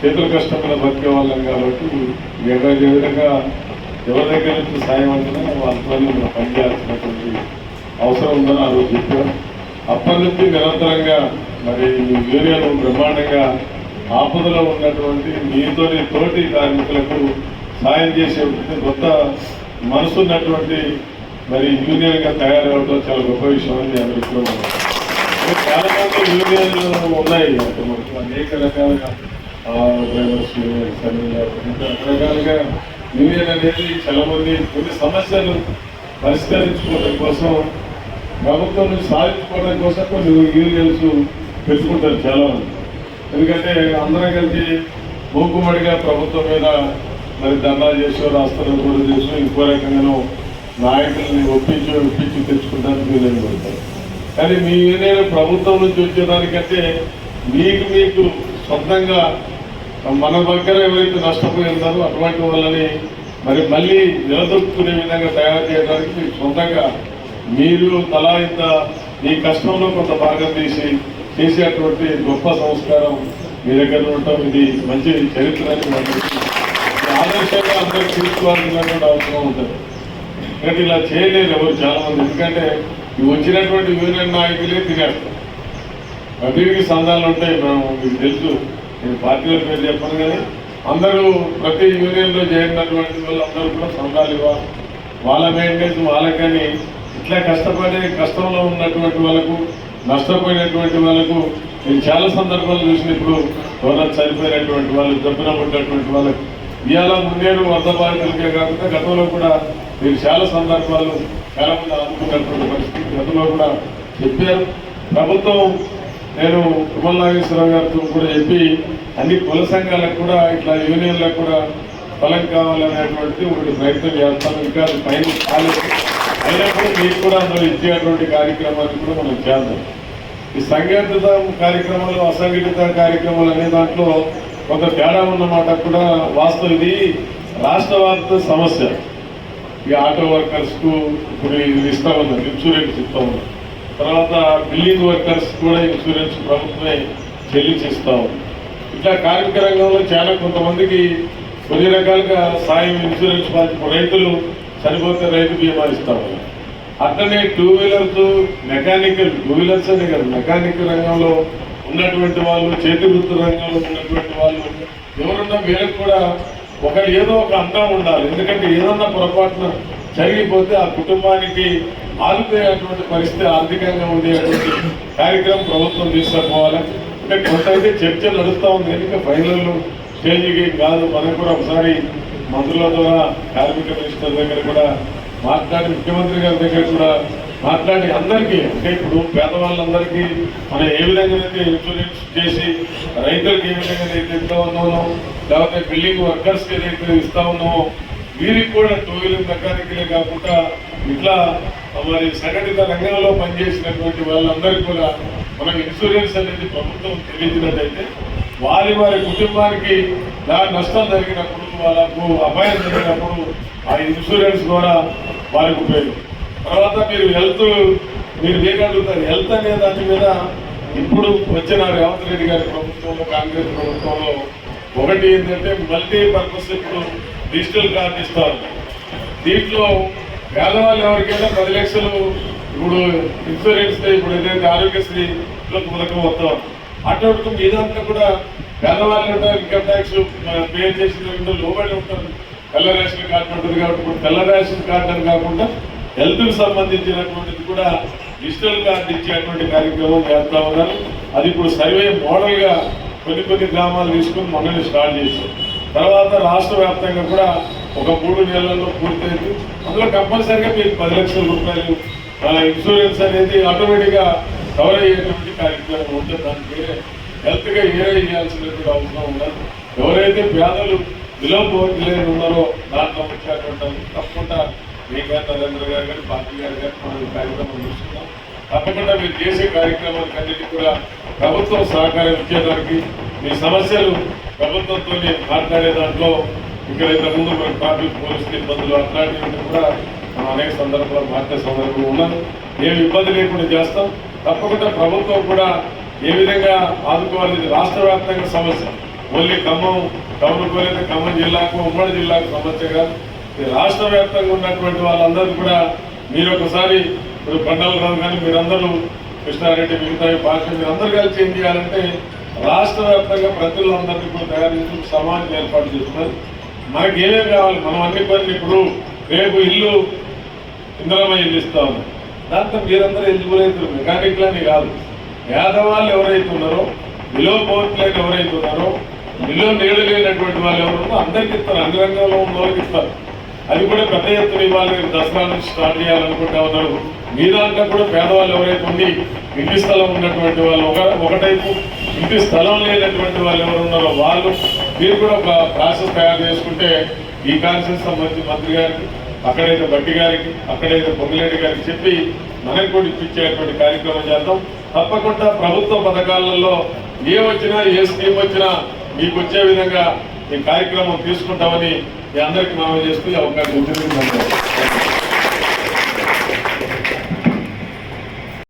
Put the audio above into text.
చేతుల కష్టం మీద బతికే వాళ్ళం కాబట్టి ఎవరి ఏ విధంగా ఎవరి దగ్గర నుంచి సాయం అంటున్నా వాళ్ళతో మనం పనిచేయాల్సినటువంటి అవసరం ఉందని ఆ రోజు చెప్పారు అప్పటి నుంచి నిరంతరంగా మరి ఈ బ్రహ్మాండంగా ఆపదలో ఉన్నటువంటి మీతోని తోటి కార్మికులకు సాయం చేసే కొత్త మనసు ఉన్నటువంటి మరి యూనియన్గా తయారవడం చాలా గొప్ప విషయం అని నేను అనుకుంటున్నాను. చాలా మంది యూనియన్లు ఉన్నాయి. మనకు అనేక రకాలుగా డ్రైవర్స్ యూనియన్స్ అని ఇంకా రకరకాలుగా యూనియన్ అనేది చాలా మంది కొన్ని సమస్యలు పరిష్కరించుకోవడం కోసం ప్రభుత్వం సాధించుకోవడం కోసం కొన్ని యూనియన్స్ పెట్టుకుంటారు చాలా మంది ఎందుకంటే అందరం కలిసి మూకుమ్మడిగా ప్రభుత్వం మీద మరి ధర్నా చేసో రాష్ట్రం కూడా చేసో ఇంకో రకంగానో నాయకుల్ని ఒప్పించి ఒప్పించి తెచ్చుకుంటానికి యూనియన్ పడతారు కానీ మీ యూనియన్ ప్రభుత్వం నుంచి వచ్చేదానికంటే మీకు మీకు సొంతంగా మన దగ్గర ఎవరైతే నష్టపోయి ఉన్నారో అటువంటి వాళ్ళని మరి మళ్ళీ నిలదొక్కునే విధంగా తయారు చేయడానికి సొంతంగా మీరు తలా ఇంత ఈ కష్టంలో కొంత భాగం తీసి చేసేటువంటి గొప్ప సంస్కారం మీ దగ్గర ఉండటం ఇది మంచి చరిత్ర ఆదర్శంగా అందరూ తీసుకోవాల్సినటువంటి అవసరం ఉంటుంది. ఎందుకంటే ఇలా చేయలేరు ఎవరు చాలామంది. ఎందుకంటే ఇవి వచ్చినటువంటి యూనియన్ నాయకులే తినేస్తారు. అభివృద్ధి సంఘాలు ఉంటాయి మనం మీకు తెలుసు. నేను పార్టీల పేరు చెప్పాను కానీ అందరూ ప్రతి యూనియన్లో చేరినటువంటి వాళ్ళు అందరూ కూడా సంఘాలు ఇవ్వాలి. వాళ్ళ మెయింటెనెన్స్ వాళ్ళకని ఇట్లా కష్టపడే కష్టంలో ఉన్నటువంటి వాళ్ళకు నష్టపోయినటువంటి వాళ్ళకు నేను చాలా సందర్భాలు చూసిన ఇప్పుడు ఎవరైనా చనిపోయినటువంటి వాళ్ళు దెబ్బన పడ్డటువంటి వాళ్ళకు ఇవాళ ముందేరు వరద బాధితులకే కాకుండా గతంలో కూడా మీరు చాలా సందర్భాలు చాలా మంది పరిస్థితి గతంలో కూడా చెప్పారు. ప్రభుత్వం నేను తిరుమల నాగేశ్వరరావు గారితో కూడా చెప్పి అన్ని కుల సంఘాలకు కూడా ఇట్లా యూనియన్లకు కూడా ఫలం కావాలనేటువంటిది ఒకటి ప్రయత్నం చేస్తాను. ఇంకా పైన కాలేదు. అయినప్పుడు మీకు కూడా అందులో ఇచ్చేటువంటి కార్యక్రమాన్ని కూడా మనం చేద్దాం. ఈ సంఘటిత కార్యక్రమాలు అసంఘటిత కార్యక్రమాలు అనే దాంట్లో కొంత తేడా ఉన్నమాట కూడా వాస్తవం. ఇది రాష్ట్ర వ్యాప్త సమస్య. ఈ ఆటో వర్కర్స్కు ఇప్పుడు ఇది ఇస్తా ఉన్నారు ఇన్సూరెన్స్ ఇస్తా తర్వాత బిల్డింగ్ వర్కర్స్ కూడా ఇన్సూరెన్స్ ప్రభుత్వమే చెల్లించిస్తాం ఇట్లా కార్మిక రంగంలో చాలా కొంతమందికి కొన్ని రకాలుగా సాయం ఇన్సూరెన్స్ పాలసీ రైతులు చనిపోతే రైతు బీమా ఇస్తాం అట్లనే two wheelers mechanical two wheelers అనే కాదు మెకానిక్ రంగంలో ఉన్నటువంటి వాళ్ళు చేతి వృత్తి రంగంలో ఉన్నటువంటి వాళ్ళు ఎవరున్నా వీళ్ళకి కూడా ఒకరు ఏదో ఒక అందం ఉండాలి. ఎందుకంటే ఏదన్నా పొరపాటున జరిగిపోతే ఆ కుటుంబానికి ఆగిపోయేటువంటి పరిస్థితి ఆర్థికంగా ఉండేటువంటి కార్యక్రమం ప్రభుత్వం తీసుకుపోవాలి. అంటే కొంత అయితే చర్చ నడుస్తూ ఉంది. ఇంకా ఫైనల్ స్టేజ్కి కాదు. మనం కూడా ఒకసారి మంత్రుల ద్వారా కార్మిక మినిస్టర్ దగ్గర కూడా మాట్లాడి ముఖ్యమంత్రి గారి దగ్గర కూడా మాట్లాడి అందరికీ అంటే ఇప్పుడు పేదవాళ్ళందరికీ మనం ఏ విధంగా అయితే ఇన్సూరెన్స్ చేసి రైతులకు ఏ విధంగా అయితే ఇస్తా ఉన్నామో లేకపోతే బిల్డింగ్ వర్కర్స్కి ఏదైతే ఇస్తా ఉన్నామో వీరికి కూడా టూ వీలర్ మెకానిక్లే కాకుండా ఇట్లా మరి సంఘటిత రంగంలో పనిచేసినటువంటి వాళ్ళందరికీ కూడా మనం ఇన్సూరెన్స్ అనేది ప్రభుత్వం తెలియజేసినట్టయితే వారి వారి కుటుంబానికి దాని నష్టం జరిగినప్పుడు వాళ్ళకు అపాయం జరిగినప్పుడు ఆ ఇన్సూరెన్స్ ద్వారా వారికి ఉపయోగం. తర్వాత మీరు హెల్త్ మీరు ఏమడుగుతారు హెల్త్ అనే దాని మీద ఇప్పుడు వచ్చిన రేవంత్ రెడ్డి గారి ప్రభుత్వంలో కాంగ్రెస్ ప్రభుత్వంలో ఒకటి ఏంటంటే మల్టీ పర్పస్ ఇప్పుడు డిజిటల్ కార్డు ఇస్తారు. దీంట్లో పేదవాళ్ళు ఎవరికైనా పది లక్షలు ఇప్పుడు ఇన్సూరెన్స్ ఇప్పుడు ఏదైతే ఆరోగ్యశ్రీలో పథకం వస్తాం అటువంటి మీదంతా కూడా పేదవాళ్ళు ఉంటారు ఇన్కమ్ ట్యాక్స్ పే చేసిన లోబడి ఉంటారు. తెల్ల రేషన్ కార్డు ఉంటుంది కాబట్టి ఇప్పుడు తెల్ల రేషన్ కార్డు అని కాకుండా హెల్త్కి సంబంధించినటువంటిది కూడా డిజిటల్ కార్డు ఇచ్చేటువంటి కార్యక్రమం చేస్తా ఉన్నారు. అది ఇప్పుడు సర్వే మోడల్గా కొన్ని కొన్ని గ్రామాలు తీసుకుని మొన్ననే స్టార్ట్ చేశారు తర్వాత రాష్ట్ర వ్యాప్తంగా కూడా ఒక మూడు నెలల్లో పూర్తయింది. అందులో కంపల్సరిగా మీకు పది లక్షల రూపాయలు ఇన్సూరెన్స్ అనేది ఆటోమేటిక్గా కవర్ అయ్యేటువంటి కార్యక్రమం ఉంటే దానికి వేరే హెల్త్ ఏరే చేయాల్సినటువంటి అవసరం ఉండదు ఎవరైతే పేదలు బిలో ఉన్నారో దాంట్లో వచ్చేటువంటి తప్పకుండా మీ గారు నరేంద్ర గారు కానీ పార్టీ గారు కానీ మనం కార్యక్రమం చూస్తున్నాం తప్పకుండా మీరు చేసే కార్యక్రమానికి అన్నిటి కూడా ప్రభుత్వం సహకారం ఇచ్చేదానికి మీ సమస్యలు ప్రభుత్వంతో మాట్లాడే దాంట్లో ఇక్కడ ఇంతకుముందు మన ట్రాఫిక్ పోలీసులు ఇబ్బందులు అట్లాంటివి కూడా మనం అనేక సందర్భాలు మాట్లాడే సందర్భంలో ఉన్నాను ఏమి ఇబ్బంది లేకుండా చేస్తాం. తప్పకుండా ప్రభుత్వం కూడా ఏ విధంగా ఆదుకోవాలి ఇది రాష్ట్ర వ్యాప్తంగా సమస్య. ఓన్లీ ఖమ్మం టౌన్ పోలేదు ఖమ్మం జిల్లాకు ఉమ్మడి జిల్లాకు సమస్య కాదు. ఈ రాష్ట్ర వ్యాప్తంగా ఉన్నటువంటి వాళ్ళందరూ కూడా మీరు ఒకసారి ఇప్పుడు పండల రావు కానీ మీరందరూ కృష్ణారెడ్డి మిగతా పార్టీ మీరందరూ కలిసి ఏం చేయాలంటే రాష్ట్ర వ్యాప్తంగా ప్రజలందరినీ కూడా తయారు చేసి సమాజం ఏర్పాటు చేస్తున్నారు. మనకి ఏమేమి కావాలి? మనం అన్ని పనులు ఇప్పుడు రేపు ఇల్లు ఇంద్రమ ఇల్లు ఇస్తా ఉన్నాం. దాంతో మీరందరూ ఎలిజిబుల్ అవుతారు మెకానిక్లని కాదు. పేదవాళ్ళు ఎవరైతే ఉన్నారో బిలో పవర్ట్లైన్ ఎవరైతే ఉన్నారో బిలో నీళ్ళు లేనటువంటి వాళ్ళు ఎవరు అందరికి ఇస్తారు. అన్ని రంగంలో ఉన్న వాళ్ళకి ఇస్తారు. అది కూడా పెద్ద ఎత్తున ఇవ్వాలి దసరా నుంచి స్టార్ట్ చేయాలనుకుంటా ఉన్నారు. మీ దాంట్లో కూడా పేదవాళ్ళు ఎవరైతే ఉండి ఇంటి స్థలం ఉన్నటువంటి వాళ్ళు ఒక ఒకటైపు ఇంటి స్థలం లేనటువంటి వాళ్ళు ఎవరు ఉన్నారో వాళ్ళు మీరు కూడా ఒక ప్రాసెస్ తయారు చేసుకుంటే ఈ కాన్సెన్స్ సంబంధించి మంత్రి గారికి అక్కడైతే బట్టి గారికి అక్కడైతే పొంగిరెడ్డి గారికి చెప్పి మనకు కూడా ఇప్పించేటువంటి కార్యక్రమం చేద్దాం. తప్పకుండా ప్రభుత్వ పథకాలలో ఏ వచ్చినా ఏ స్కీమ్ వచ్చినా మీకు వచ్చే విధంగా ఈ కార్యక్రమం తీసుకుంటామని మీ అందరికీ మనం చేస్తూ అవకాశం ఉంటుంది